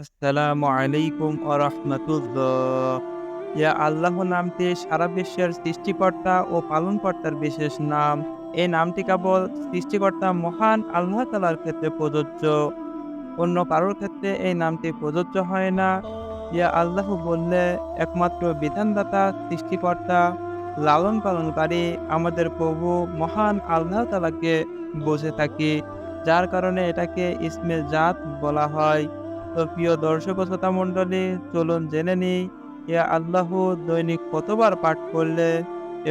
আসসালামু আলাইকুম ওয়া রাহমাতুল্লাহ। ইয়া আল্লাহ নামটি সারা বিশ্বের সৃষ্টিকর্তা ও পালনকর্তার বিশেষ নাম। এই নামটি কেবল সৃষ্টিকর্তা মহান আল্লাহ তাআলার ক্ষেত্রে প্রযোজ্য। অন্য কারোর ক্ষেত্রে এই নামটি প্রযোজ্য হয় না। ইয়া আল্লাহ বললে একমাত্র বিধানদাতা, সৃষ্টিকর্তা, লালন পালনকারী আমাদের প্রভু মহান আল্লাহ তাআলাকে বসে থাকি। যার কারণে এটাকে ইসমে জাত বলা হয়। তো প্রিয় দর্শক শ্রোতা মণ্ডলী চলুন জেনে নিই ইয়া আল্লাহ দৈনিক কতবার পাঠ করলে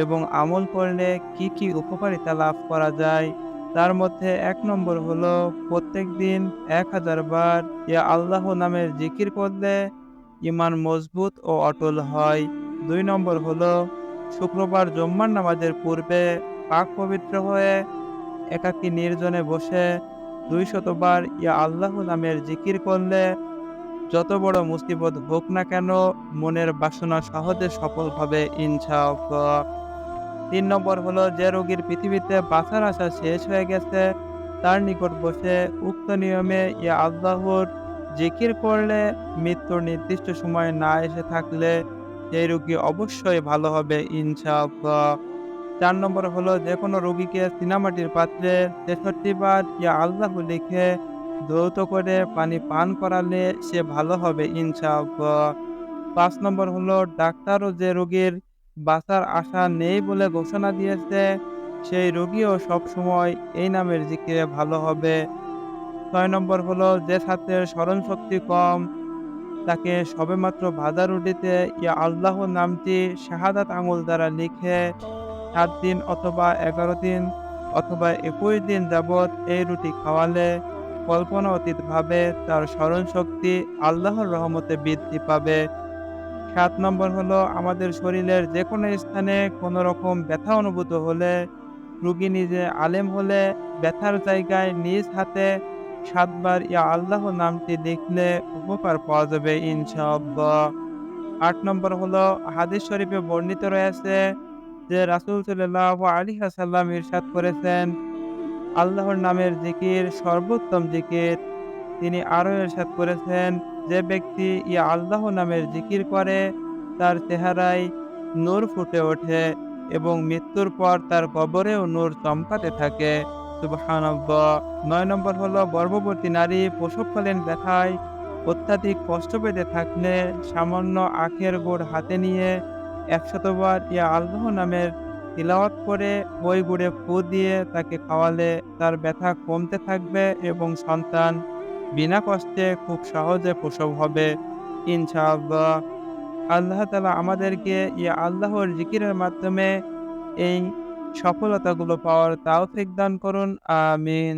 এবং আমল করলে কি, কি উপকারিতা লাভ করা যায়। তার মধ্যে এক নম্বর হলো প্রত্যেকদিন ১০০০ বার ইয়া আল্লাহ নামের জিকির করলে ইমান মজবুত ও অটল হয়। দুই নম্বর হলো শুক্রবার জুম্মার নামাজের পূর্বে পাক পবিত্র হয়ে একাকী নির্জনে বসে ২০০ শতবার ইয়া আল্লাহ নামের জিকির করলে যত বড় মুসিবত হোক না কেন মনের বাসনা সহজে সফল হবে। ৩ নম্বর হলো, যে রোগীর পৃথিবীতে বাঁচার আশা শেষ হয়ে গেছে, তার নিকট বসে উক্ত নিয়মে ইয়া আল্লাহর জিকির করলে মৃত্যুর নির্দিষ্ট সময় না এসে থাকলে সেই রোগী অবশ্যই ভালো হবে ইনশাআল্লাহ। ৪ নম্বর হলো যে কোনো রোগীকে চীনামাটির পাত্রে ৬৩ বার ইয়া আল্লাহ লিখে ধৌত করে পানি পান করালে সে ভালো হবে ইনশাআল্লাহ। পাঁচ নম্বর হলো ডাক্তারও যে রোগীর বাঁচার আশা নেই বলে ঘোষণা দিয়েছে, সেই রোগীও সবসময় এই নামের জিকিরে ভালো হবে। ছয় নম্বর হলো যে ছাত্রের স্মরণশক্তি কম, তাকে সবেমাত্র ভাজা রুটিতে ইয়া আল্লাহ নামটি শাহাদাত আঙুল দ্বারা লিখে ৭ দিন অথবা ১১ দিন অথবা ২১ দিন যাবৎ এই রুটি খাওয়ালে কল্পনা অতীতভাবে তার স্মরণশক্তি আল্লাহর রহমতে বৃদ্ধি পাবে। সাত নম্বর হলো আমাদের শরীরের যে কোনো স্থানে কোনো রকম ব্যথা অনুভূত হলে রোগী নিজে আলেম হলে ব্যথার জায়গায় নিজ হাতে সাতবার ইয়া আল্লাহ নামটি লিখলে উপকার পাওয়া যাবে ইনশাআল্লাহ। আট নম্বর হলো হাদিস শরীফে বর্ণিত রয়েছে যে রাসূল সাল্লাল্লাহু আলাইহি ওয়াসাল্লাম ইরশাদ করেছেন, আল্লাহর নামের জিকির সর্বোত্তম জিকির। তিনি আরও ইরশাদ করেছেন, যে ব্যক্তি ইয়া আল্লাহ নামের জিকির করে তার চেহারায় নূর ফুটে ওঠে এবং মৃত্যুর পর তার কবরেও নূর চমকাতে থাকে। ৯ নম্বর হলো গর্ভবতী নারী প্রসবকালীন ব্যথায় অত্যাধিক কষ্ট পেতে থাকলে সামান্য আখের গোড় হাতে নিয়ে ১০০ বার ইয়া আল্লাহ নামের তিলাওয়াত করে বই গুড়ে ফু দিয়ে তাকে খাওয়ালে তার ব্যথা কমতে থাকবে এবং সন্তান বিনা কষ্টে খুব সহজে প্রসব হবে ইনশাআল্লাহ। আল্লাহ তালা আমাদেরকে ইয়া আল্লাহর জিকিরের মাধ্যমে এই সফলতাগুলো পাওয়ার তাওফিক দান করুন। আমিন।